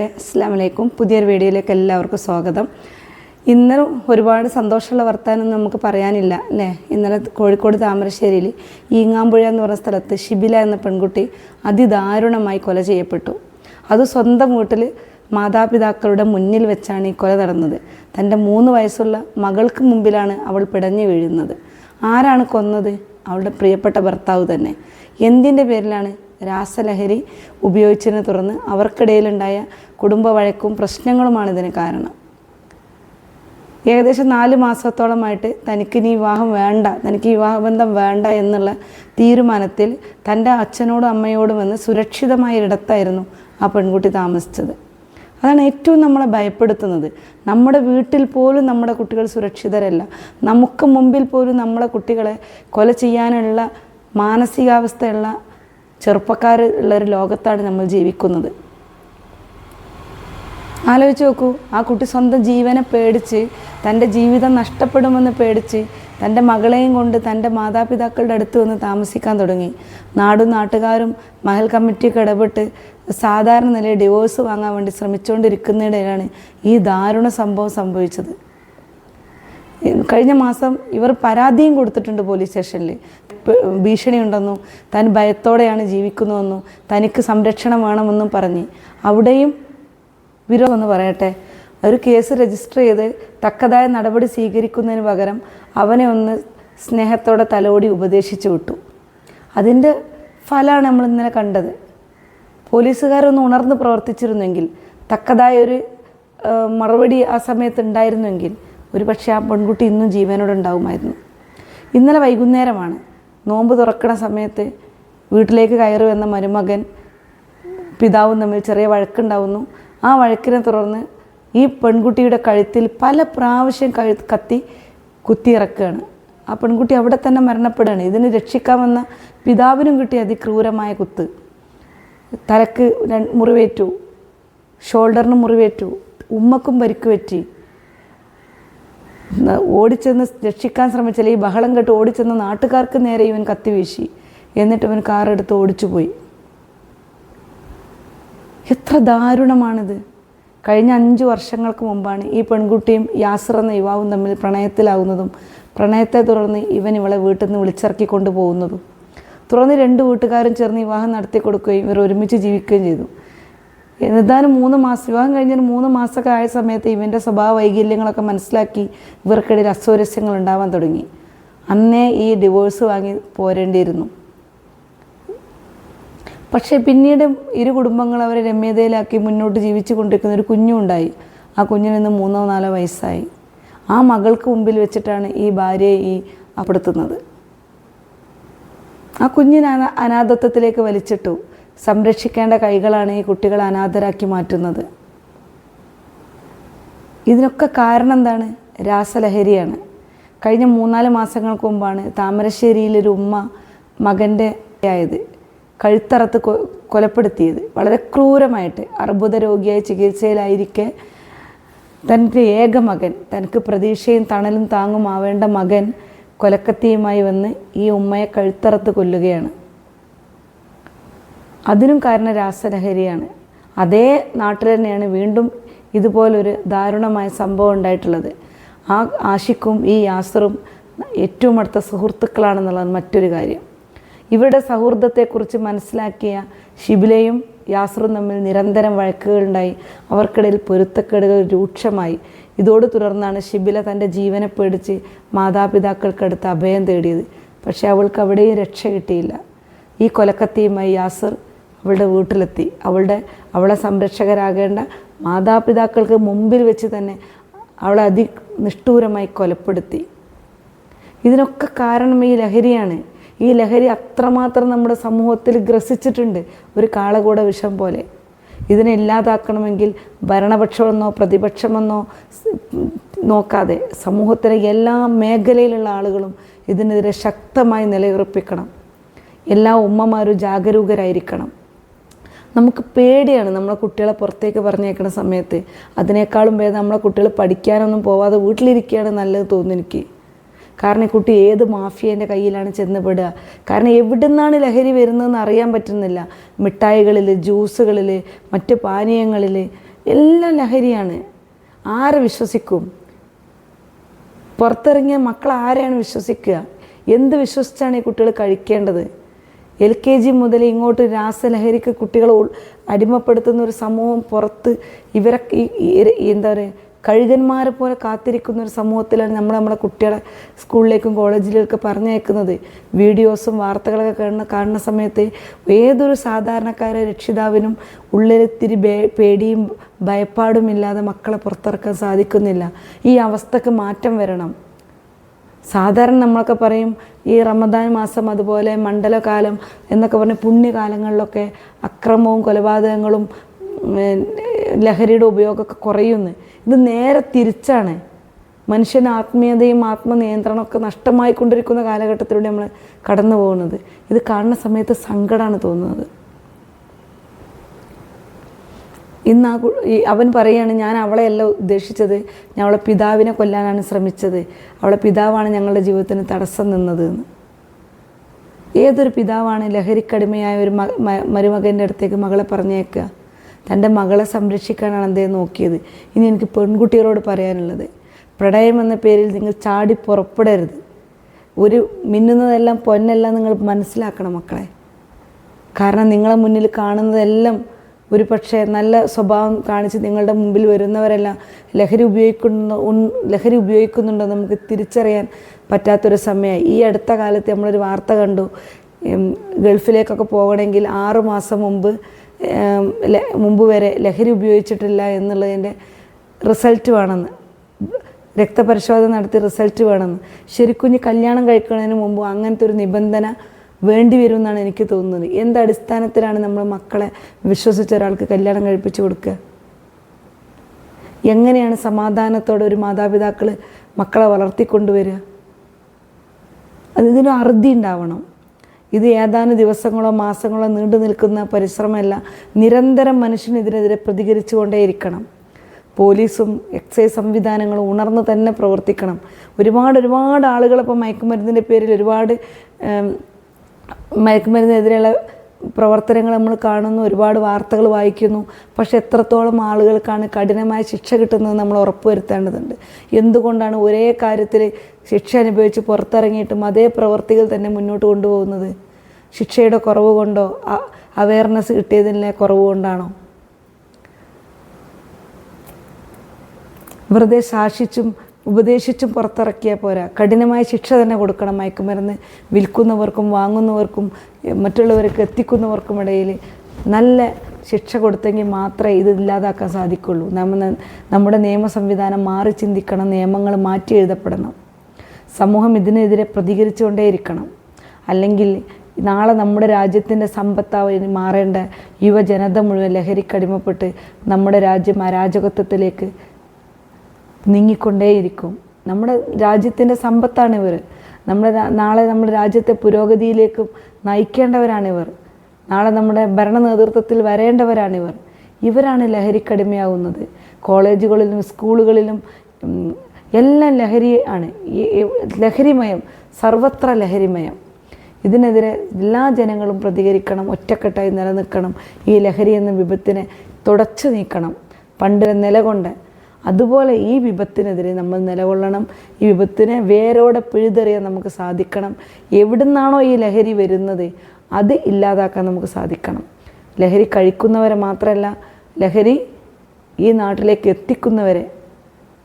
അസ്സാം വലൈക്കും പുതിയൊരു വീഡിയോയിലേക്ക് എല്ലാവർക്കും സ്വാഗതം. ഇന്ന് ഒരുപാട് സന്തോഷമുള്ള വർത്തമാനം നമുക്ക് പറയാനില്ല അല്ലേ? ഇന്നലെ കോഴിക്കോട് താമരശ്ശേരിയിൽ ഈങ്ങാമ്പുഴ എന്ന് പറഞ്ഞ സ്ഥലത്ത് ഷിബില എന്ന പെൺകുട്ടി അതിദാരുണമായി കൊല ചെയ്യപ്പെട്ടു. അത് സ്വന്തം വീട്ടിൽ മാതാപിതാക്കളുടെ മുന്നിൽ വെച്ചാണ് ഈ കൊല നടന്നത്. തന്റെ മൂന്ന് വയസ്സുള്ള മകൾക്ക് മുമ്പിലാണ് അവൾ പിടഞ്ഞു വീഴുന്നത്. ആരാണ് കൊന്നത്? അവളുടെ പ്രിയപ്പെട്ട ഭർത്താവ് തന്നെ. എന്തിന്റെ പേരിലാണ് രാസലഹരി ഉപയോഗിച്ചതിനെ തുടർന്ന് അവർക്കിടയിലുണ്ടായ കുടുംബ വഴക്കും പ്രശ്നങ്ങളുമാണ് ഇതിന് കാരണം. ഏകദേശം നാല് മാസത്തോളമായിട്ട് തനിക്ക് ഇനി വിവാഹം വേണ്ട തനിക്ക് വിവാഹബന്ധം വേണ്ട എന്നുള്ള തീരുമാനത്തിൽ തന്റെ അച്ഛനോടും അമ്മയോടും വന്ന് സുരക്ഷിതമായ ഇടത്തായിരുന്നു ആ പെൺകുട്ടി താമസിച്ചത്. അതാണ് ഏറ്റവും നമ്മളെ ഭയപ്പെടുത്തുന്നത്. നമ്മുടെ വീട്ടിൽ പോലും നമ്മുടെ കുട്ടികൾ സുരക്ഷിതരല്ല. നമുക്ക് മുമ്പിൽ പോലും നമ്മളെ കുട്ടികളെ കൊല ചെയ്യാനുള്ള മാനസികാവസ്ഥയുള്ള ചെറുപ്പക്കാർ ഉള്ള ഒരു ലോകത്താണ് നമ്മൾ ജീവിക്കുന്നത്. ആലോചിച്ച് നോക്കൂ ആ കുട്ടി സ്വന്തം ജീവനെ പേടിച്ച് തന്റെ ജീവിതം നഷ്ടപ്പെടുമെന്ന് പേടിച്ച് തന്റെ മകളെയും കൊണ്ട് തന്റെ മാതാപിതാക്കളുടെ അടുത്ത് വന്ന് താമസിക്കാൻ തുടങ്ങി. നാടും നാട്ടുകാരും മഹൽ കമ്മിറ്റിയൊക്കെ ഇടപെട്ട് സാധാരണ നിലയിൽ ഡിവോഴ്സ് വാങ്ങാൻ വേണ്ടി ശ്രമിച്ചുകൊണ്ടിരിക്കുന്നതിനിടയിലാണ് ഈ ദാരുണ സംഭവം സംഭവിച്ചത്. കഴിഞ്ഞ മാസം ഇവർ പരാതിയും കൊടുത്തിട്ടുണ്ട് പോലീസ് സ്റ്റേഷനിൽ. ഭീഷണിയുണ്ടെന്നും താൻ ഭയത്തോടെയാണ് ജീവിക്കുന്നതെന്നും തനിക്ക് സംരക്ഷണം വേണമെന്നും പറഞ്ഞ്. അവിടെയും വിരോധമെന്ന് പറയട്ടെ. ഒരു കേസ് രജിസ്റ്റർ ചെയ്ത് തക്കതായ നടപടി സ്വീകരിക്കുന്നതിന് പകരം അവനെ ഒന്ന് സ്നേഹത്തോടെ തലോടി ഉപദേശിച്ചു വിട്ടു. അതിന്റെ ഫലമാണ് നമ്മൾ ഇന്നലെ കണ്ടത്. പോലീസുകാരൊന്ന് ഉണർന്ന് പ്രവർത്തിച്ചിരുന്നെങ്കിൽ തക്കതായ ഒരു മറുപടി ആ സമയത്ത് ഉണ്ടായിരുന്നെങ്കിൽ ഒരു പക്ഷേ ആ പെൺകുട്ടി ഇന്നും ജീവനോടെ ഉണ്ടാവുമായിരുന്നു. ഇന്നലെ വൈകുന്നേരമാണ്. നോമ്പ് തുറക്കണ സമയത്ത് വീട്ടിലേക്ക് കയറി വന്ന മരുമകൻ പിതാവും തമ്മിൽ ചെറിയ വഴക്കുണ്ടാവുന്നു. ആ വഴക്കിനെ തുടർന്ന് ഈ പെൺകുട്ടിയുടെ കഴുത്തിൽ പല പ്രാവശ്യം കഴു കത്തി കുത്തിയിറക്കുകയാണ്. ആ പെൺകുട്ടി അവിടെ തന്നെ മരണപ്പെടുകയാണ്. ഇതിന് രക്ഷിക്കാമെന്ന പിതാവിനും കിട്ടിയ അതിക്രൂരമായ കുത്ത്. തലക്ക് മുറിവേറ്റു. ഷോൾഡറിന് മുറിവേറ്റു. ഉമ്മക്കും പരിക്ക് പറ്റി. ഓടിച്ചെന്ന് രക്ഷിക്കാൻ ശ്രമിച്ചാൽ ഈ ബഹളം കേട്ട് ഓടിച്ചെന്ന് നാട്ടുകാർക്ക് നേരെ ഇവൻ കത്തി വീശി. എന്നിട്ട് ഇവൻ കാറെടുത്ത് ഓടിച്ചു പോയി. എത്ര ദാരുണമാണിത്. കഴിഞ്ഞ അഞ്ച് വർഷങ്ങൾക്ക് മുമ്പാണ് ഈ പെൺകുട്ടിയും യാസർ എന്ന യുവാവും തമ്മിൽ പ്രണയത്തിലാവുന്നതും പ്രണയത്തെ തുടർന്ന് ഇവൻ ഇവളെ വീട്ടിൽ നിന്ന് വിളിച്ചിറക്കി കൊണ്ടുപോകുന്നതും. തുടർന്ന് രണ്ട് വീട്ടുകാരും ചേർന്ന് വിവാഹം നടത്തി കൊടുക്കുകയും ഇവർ ഒരുമിച്ച് ജീവിക്കുകയും ചെയ്തു. ഏതാനും മൂന്ന് മാസം വിവാഹം കഴിഞ്ഞൊരു മൂന്ന് മാസമൊക്കെ ആയ സമയത്ത് ഇവന്റെ സ്വഭാവ വൈകല്യങ്ങളൊക്കെ മനസ്സിലാക്കി ഇവർക്കിടയിൽ അസ്വരസ്യങ്ങൾ ഉണ്ടാവാൻ തുടങ്ങി. അന്നേ ഈ ഡിവോഴ്സ് വാങ്ങി പോരേണ്ടിയിരുന്നു. പക്ഷേ പിന്നീട് ഇരു കുടുംബങ്ങൾ അവരെ രമ്യതയിലാക്കി മുന്നോട്ട് ജീവിച്ചു കൊണ്ടിരിക്കുന്ന ഒരു കുഞ്ഞുണ്ടായി. ആ കുഞ്ഞിന് ഇന്ന് മൂന്നോ നാലോ വയസ്സായി. ആ മകൾക്ക് മുമ്പിൽ വെച്ചിട്ടാണ് ഈ ഭാര്യയെ ഈ അപ്പെടുത്തുന്നത്. ആ കുഞ്ഞിനെ അനാ അനാഥത്വത്തിലേക്ക് വലിച്ചിട്ടു. സംരക്ഷിക്കേണ്ട കൈകളാണ് ഈ കുട്ടികളെ അനാഥരാക്കി മാറ്റുന്നത്. ഇതിനൊക്കെ കാരണം എന്താണ്? രാസലഹരിയാണ്. കഴിഞ്ഞ മൂന്നാൽ മാസങ്ങൾക്ക് മുമ്പാണ് താമരശ്ശേരിയിലൊരു ഉമ്മ മകന്റെ ആയത് കഴുത്തറത്ത് കൊലപ്പെടുത്തിയത്. വളരെ ക്രൂരമായിട്ട് അർബുദ രോഗിയായി ചികിത്സയിലായിരിക്കെ തന്റെ ഏക മകൻ തനിക്ക് പ്രതീക്ഷയും തണലും താങ്ങുമാവേണ്ട മകൻ കൊലക്കത്തിയുമായി വന്ന് ഈ ഉമ്മയെ കഴുത്തറത്ത് കൊല്ലുകയാണ്. അതിനും കാരണം രാസലഹരിയാണ് അതേ നാട്ടിൽ തന്നെയാണ് വീണ്ടും ഇതുപോലൊരു ദാരുണമായ സംഭവം ഉണ്ടായിട്ടുള്ളത്. ആ ആഷിക്കും ഈ യാസറും ഏറ്റവും അടുത്ത സുഹൃത്തുക്കളാണെന്നുള്ളത് മറ്റൊരു കാര്യം. ഇവരുടെ സൗഹൃദത്തെക്കുറിച്ച് മനസ്സിലാക്കിയ ഷിബിലയും യാസറും തമ്മിൽ നിരന്തരം വഴക്കുകളുണ്ടായി. അവർക്കിടയിൽ പൊരുത്തക്കേടുകൾ രൂക്ഷമായി. ഇതോട് തുടർന്നാണ് ഷിബില തന്റെ ജീവനെ പേടിച്ച് മാതാപിതാക്കൾക്കടുത്ത് അഭയം തേടിയത്. പക്ഷേ അവൾക്ക് അവിടെയും രക്ഷ കിട്ടിയില്ല. ഈ കൊലക്കത്തിയുമായി യാസർ അവളുടെ വീട്ടിലെത്തി. അവളുടെ അവളെ സംരക്ഷകരാകേണ്ട മാതാപിതാക്കൾക്ക് മുമ്പിൽ വെച്ച് തന്നെ അവളെ അതി നിഷ്ഠൂരമായി കൊലപ്പെടുത്തി. ഇതിനൊക്കെ കാരണം ഈ ലഹരിയാണ്. ഈ ലഹരി അത്രമാത്രം നമ്മുടെ സമൂഹത്തിൽ ഗ്രസിച്ചിട്ടുണ്ട് ഒരു കാളകൂട വിഷം പോലെ. ഇതിനെ ഇല്ലാതാക്കണമെങ്കിൽ ഭരണപക്ഷമെന്നോ പ്രതിപക്ഷമെന്നോ നോക്കാതെ സമൂഹത്തിലെ എല്ലാ മേഖലയിലുള്ള ആളുകളും ഇതിനെതിരെ ശക്തമായി നിലയുറപ്പിക്കണം. എല്ലാ ഉമ്മമാരും ജാഗരൂകരായിരിക്കണം. നമുക്ക് പേടിയാണ് നമ്മളെ കുട്ടികളെ പുറത്തേക്ക് പറഞ്ഞേക്കുന്ന സമയത്ത്. അതിനേക്കാളും ഭേദം നമ്മളെ കുട്ടികൾ പഠിക്കാനൊന്നും പോവാതെ വീട്ടിലിരിക്കുകയാണ് നല്ലത് തോന്നുന്നു എനിക്ക്. കാരണം ഈ കുട്ടി ഏത് മാഫിയേന്റെ കയ്യിലാണ് ചെന്നപ്പെടുക കാരണം എവിടെ നിന്നാണ് ലഹരി വരുന്നതെന്ന് അറിയാൻ പറ്റുന്നില്ല. മിഠായികളിൽ ജ്യൂസുകളിൽ മറ്റ് പാനീയങ്ങളിൽ എല്ലാം ലഹരിയാണ്. ആരെ വിശ്വസിക്കും? പുറത്തിറങ്ങിയ മക്കൾ ആരെയാണ് വിശ്വസിക്കുക? എന്ത് വിശ്വസിച്ചാണ് ഈ കുട്ടികൾ കഴിക്കേണ്ടത്? എൽ കെ ജി മുതൽ ഇങ്ങോട്ട് രാസലഹരിക്ക് കുട്ടികളെ അടിമപ്പെടുത്തുന്ന ഒരു സമൂഹം പുറത്ത് ഇവരെ എന്താ പറയുക കഴുകന്മാരെ പോലെ കാത്തിരിക്കുന്ന ഒരു സമൂഹത്തിലാണ് നമ്മൾ നമ്മളെ കുട്ടികളെ സ്കൂളിലേക്കും കോളേജിലേക്കൊക്കെ പറഞ്ഞയക്കുന്നത്. വീഡിയോസും വാർത്തകളൊക്കെ കാണുന്ന കാണുന്ന സമയത്ത് ഏതൊരു സാധാരണക്കാരെ രക്ഷിതാവിനും ഉള്ളിലിത്തിരി പേടിയും ഭയപ്പാടും ഇല്ലാതെ മക്കളെ പുറത്തിറക്കാൻ സാധിക്കുന്നില്ല. ഈ അവസ്ഥക്ക് മാറ്റം വരണം. സാധാരണ നമ്മളൊക്കെ പറയും ഈ റമദാൻ മാസം അതുപോലെ മണ്ഡലകാലം എന്നൊക്കെ പറഞ്ഞ് പുണ്യകാലങ്ങളിലൊക്കെ അക്രമവും കൊലപാതകങ്ങളും ലഹരിയുടെ ഉപയോഗമൊക്കെ കുറയുന്നു. ഇത് നേരെ തിരിച്ചാണ്. മനുഷ്യന് ആത്മീയതയും ആത്മനിയന്ത്രണമൊക്കെ നഷ്ടമായിക്കൊണ്ടിരിക്കുന്ന കാലഘട്ടത്തിലൂടെ നമ്മൾ കടന്നു പോകുന്നത് ഇത് കാണുന്ന സമയത്ത് സങ്കടമാണ് തോന്നുന്നത്. ഇന്ന് ആ അവൻ പറയുകയാണ് ഞാൻ അവളെയല്ല ഉദ്ദേശിച്ചത്. ഞാൻ അവളെ പിതാവിനെ കൊല്ലാനാണ് ശ്രമിച്ചത്. അവളെ പിതാവാണ് ഞങ്ങളുടെ ജീവിതത്തിന് തടസ്സം നിന്നത് എന്ന്. ഏതൊരു പിതാവാണ് ലഹരിക്കടിമയായ ഒരു മരുമകന്റെ അടുത്തേക്ക് മകളെ പറഞ്ഞേക്കുക? തന്റെ മകളെ സംരക്ഷിക്കാനാണ് അദ്ദേഹം നോക്കിയത്? ഇനി എനിക്ക് പെൺകുട്ടികളോട് പറയാനുള്ളത്. പ്രണയം എന്ന പേരിൽ നിങ്ങൾ ചാടി പുറപ്പെടരുത്. ഒരു മിന്നുന്നതെല്ലാം പൊന്നെല്ലാം നിങ്ങൾ മനസ്സിലാക്കണം മക്കളെ. കാരണം നിങ്ങളെ മുന്നിൽ കാണുന്നതെല്ലാം ഒരു പക്ഷേ നല്ല സ്വഭാവം കാണിച്ച് നിങ്ങളുടെ മുമ്പിൽ വരുന്നവരെല്ലാം ലഹരി ഉപയോഗിക്കുന്ന ലഹരി ഉപയോഗിക്കുന്നുണ്ടോ നമുക്ക് തിരിച്ചറിയാൻ പറ്റാത്തൊരു സമയമായി. ഈ അടുത്ത കാലത്ത് നമ്മളൊരു വാർത്ത കണ്ടു. ഗൾഫിലേക്കൊക്കെ പോകണമെങ്കിൽ ആറു മാസം മുമ്പ് മുമ്പ് വരെ ലഹരി ഉപയോഗിച്ചിട്ടില്ല എന്നുള്ളതിന്റെ റിസൾട്ട് വേണമെന്ന്. രക്തപരിശോധന നടത്തി റിസൾട്ട് വേണമെന്ന്. ശരിക്കും കല്യാണം കഴിക്കുന്നതിന് മുമ്പ് അങ്ങനത്തെ ഒരു നിബന്ധന വേണ്ടി വരും എന്നാണ് എനിക്ക് തോന്നുന്നത്. എന്ത് അടിസ്ഥാനത്തിലാണ് നമ്മൾ മക്കളെ വിശ്വസിച്ച ഒരാൾക്ക് കല്യാണം കഴിപ്പിച്ചു കൊടുക്കുക? എങ്ങനെയാണ് സമാധാനത്തോടെ ഒരു മാതാപിതാക്കൾ മക്കളെ വളർത്തിക്കൊണ്ടുവരിക? അതിനൊരു അറുതി ഉണ്ടാവണം. ഇത് ഏതാനും ദിവസങ്ങളോ മാസങ്ങളോ നീണ്ടു നിൽക്കുന്ന പരിശ്രമമല്ല നിരന്തരം മനുഷ്യനെതിരെതിരെ പ്രതികരിച്ചുകൊണ്ടേയിരിക്കണം. പോലീസും എക്സൈസ് സംവിധാനങ്ങളും ഉണർന്ന് തന്നെ പ്രവർത്തിക്കണം. ഒരുപാട് ഒരുപാട് ആളുകൾ ഇപ്പോൾ മയക്കുമരുന്നിന്റെ പേരിൽ ഒരുപാട് ഉം, മയക്കുമരുന്നിനെതിരെയുള്ള പ്രവർത്തനങ്ങൾ നമ്മൾ കാണുന്നു ഒരുപാട് വാർത്തകൾ വായിക്കുന്നു. പക്ഷെ എത്രത്തോളം ആളുകൾക്കാണ് കഠിനമായ ശിക്ഷ കിട്ടുന്നത് നമ്മൾ ഉറപ്പുവരുത്തേണ്ടതുണ്ട്. എന്തുകൊണ്ടാണ് ഒരേ കാര്യത്തിൽ ശിക്ഷ അനുഭവിച്ച് പുറത്തിറങ്ങിയിട്ടും അതേ പ്രവർത്തികൾ തന്നെ മുന്നോട്ട് കൊണ്ടുപോകുന്നത്? ശിക്ഷയുടെ കുറവ് കൊണ്ടോ അവയർനെസ് കിട്ടിയതിന്റെ കുറവ് കൊണ്ടാണോ? വെറുതെ ശാസിച്ചും ഉപദേശിച്ചും പുറത്തിറക്കിയാൽ പോരാ. കഠിനമായ ശിക്ഷ തന്നെ കൊടുക്കണം മയക്കുമരുന്ന് വിൽക്കുന്നവർക്കും വാങ്ങുന്നവർക്കും മറ്റുള്ളവർക്ക് എത്തിക്കുന്നവർക്കും ഇടയിൽ നല്ല ശിക്ഷ കൊടുത്തെങ്കിൽ മാത്രമേ ഇത് ഇല്ലാതാക്കാൻ സാധിക്കുള്ളൂ. നമ്മ നമ്മുടെ നിയമ സംവിധാനം മാറി ചിന്തിക്കണം നിയമങ്ങൾ മാറ്റി എഴുതപ്പെടണം. സമൂഹം ഇതിനെതിരെ പ്രതികരിച്ചുകൊണ്ടേയിരിക്കണം. അല്ലെങ്കിൽ നാളെ നമ്മുടെ രാജ്യത്തിന്റെ സമ്പത്തായി മാറേണ്ട യുവജനത മുഴുവൻ ലഹരിക്കടിമപ്പെട്ട് നമ്മുടെ രാജ്യം അരാജകത്വത്തിലേക്ക് നീങ്ങിക്കൊണ്ടേയിരിക്കും. നമ്മുടെ രാജ്യത്തിന്റെ സമ്പത്താണ് ഇവർ. നമ്മുടെ നാളെ നമ്മുടെ രാജ്യത്തെ പുരോഗതിയിലേക്കും നയിക്കേണ്ടവരാണിവർ നാളെ നമ്മുടെ ഭരണ നേതൃത്വത്തിൽ വരേണ്ടവരാണിവർ. ഇവരാണ് ലഹരിക്കടിമയാവുന്നത്. കോളേജുകളിലും സ്കൂളുകളിലും എല്ലാം ലഹരി ആണ്. ലഹരിമയം സർവത്ര ലഹരിമയം. ഇതിനെതിരെ എല്ലാ ജനങ്ങളും പ്രതികരിക്കണം ഒറ്റക്കെട്ടായി നിലനിൽക്കണം. ഈ ലഹരി എന്ന വിപത്തിനെ തുടച്ചു നീക്കണം. പണ്ട് നിലകൊണ്ട് അതുപോലെ ഈ വിപത്തിനെതിരെ നമ്മൾ നിലകൊള്ളണം. ഈ വിപത്തിനെ വേരോടെ പിഴുതെറിയാൻ നമുക്ക് സാധിക്കണം. എവിടുന്നാണോ ഈ ലഹരി വരുന്നത് അത് ഇല്ലാതാക്കാൻ നമുക്ക് സാധിക്കണം. ലഹരി കഴിക്കുന്നവരെ മാത്രമല്ല ലഹരി ഈ നാട്ടിലേക്ക് എത്തിക്കുന്നവരെ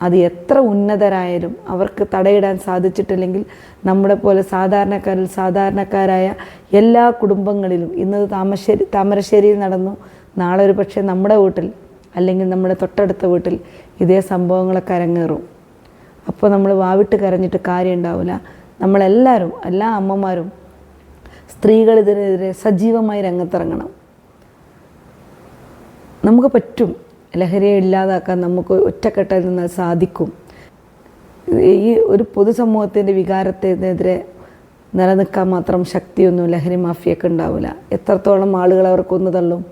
അത് എത്ര ഉന്നതരായാലും അവർക്ക് തടയിടാൻ സാധിച്ചിട്ടില്ലെങ്കിൽ നമ്മുടെ പോലെ സാധാരണക്കാരിൽ സാധാരണക്കാരായ എല്ലാ കുടുംബങ്ങളിലും ഇന്ന് താമശ്ശേരി താമരശ്ശേരിയിൽ നടന്നു. നാളെ ഒരു പക്ഷേ നമ്മുടെ വീട്ടിൽ അല്ലെങ്കിൽ നമ്മുടെ തൊട്ടടുത്ത വീട്ടിൽ ഇതേ സംഭവങ്ങളൊക്കെ അരങ്ങേറും. അപ്പോൾ നമ്മൾ വാവിട്ട് കരഞ്ഞിട്ട് കാര്യം ഉണ്ടാവില്ല നമ്മളെല്ലാവരും എല്ലാ അമ്മമാരും സ്ത്രീകൾ ഇതിനെതിരെ സജീവമായി രംഗത്തിറങ്ങണം. നമുക്ക് പറ്റും ലഹരിയെ ഇല്ലാതാക്കാൻ നമുക്ക് ഒറ്റക്കെട്ടിൽ നിന്നാൽ സാധിക്കും. ഈ ഒരു പൊതുസമൂഹത്തിന്റെ വികാരത്തിനെതിരെ നിലനിൽക്കാൻ മാത്രം ശക്തിയൊന്നും ലഹരി മാഫിയൊക്കെ ഉണ്ടാവില്ല എത്രത്തോളം ആളുകൾ അവർ കൊന്നു തള്ളും?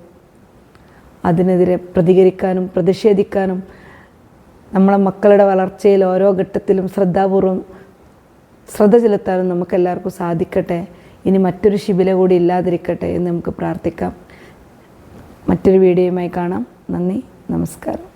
അതിനെതിരെ പ്രതികരിക്കാനും പ്രതിഷേധിക്കാനും നമ്മളെ മക്കളുടെ വളർച്ചയിൽ ഓരോ ഘട്ടത്തിലും ശ്രദ്ധാപൂർവം ശ്രദ്ധ ചെലുത്താനും നമുക്കെല്ലാവർക്കും സാധിക്കട്ടെ. ഇനി മറ്റൊരു ശിബില കൂടി ഇല്ലാതിരിക്കട്ടെ എന്ന് നമുക്ക് പ്രാർത്ഥിക്കാം. മറ്റൊരു വീഡിയോയുമായി കാണാം. നന്ദി. നമസ്കാരം.